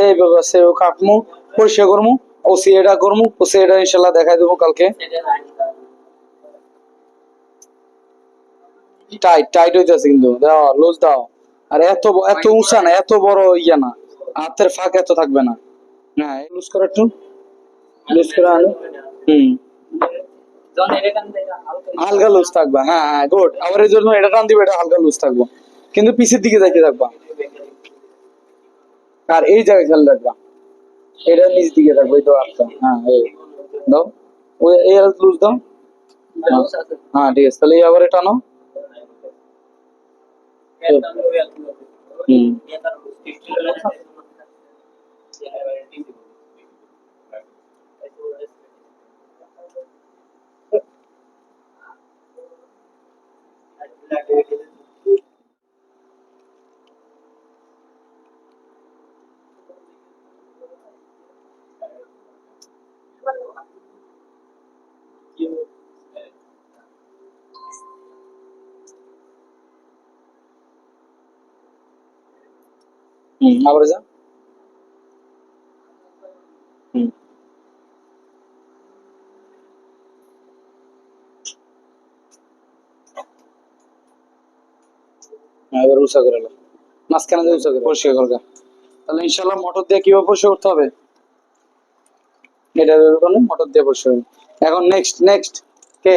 এই সে কাটমু, পরিষ্কার করমু, ও সি এটা করমু, ও সি এটা ইনশাল্লাহ দেখাই দেবো কালকে। টাইট টাইট হইতেছে কিন্তু, দাও লুজ দাও। আর এত এত উঁচা না, এত বড় ইয়া না, হাতের ফাঁক এত থাকবে না। হ্যাঁ লুজ করে একটু লুজ করে আনো। হুম। হালকা লুজ থাকবে হ্যাঁ হ্যাঁ গুড আবার এই জন্য এটা টান দিবে, এটা হালকা লুজ থাকব। কিন্তু পিছের দিকে যাইতে থাকবা। আর এই জায়গায় খেয়াল রাখবা এটা নিচ দিকে থাকবে এই তো আটটা হ্যাঁ এই দাও ওই এই লুজ দাও হ্যাঁ। হ্যাঁ ঠিক আছে তাহলে এই আবার টানো হুম হুম। আবার যা। হুম। হ্যাঁ, এবার করে মাঝখানে দিয়ে উষা করে। পরিষ্কার করবে তাহলে ইনশাল্লাহ মোটর দিয়ে কীভাবে পরিষ্কার করতে হবে? এটা মোটর দিয়ে পরিষ্কার। এখন নেক্সট নেক্সট কে?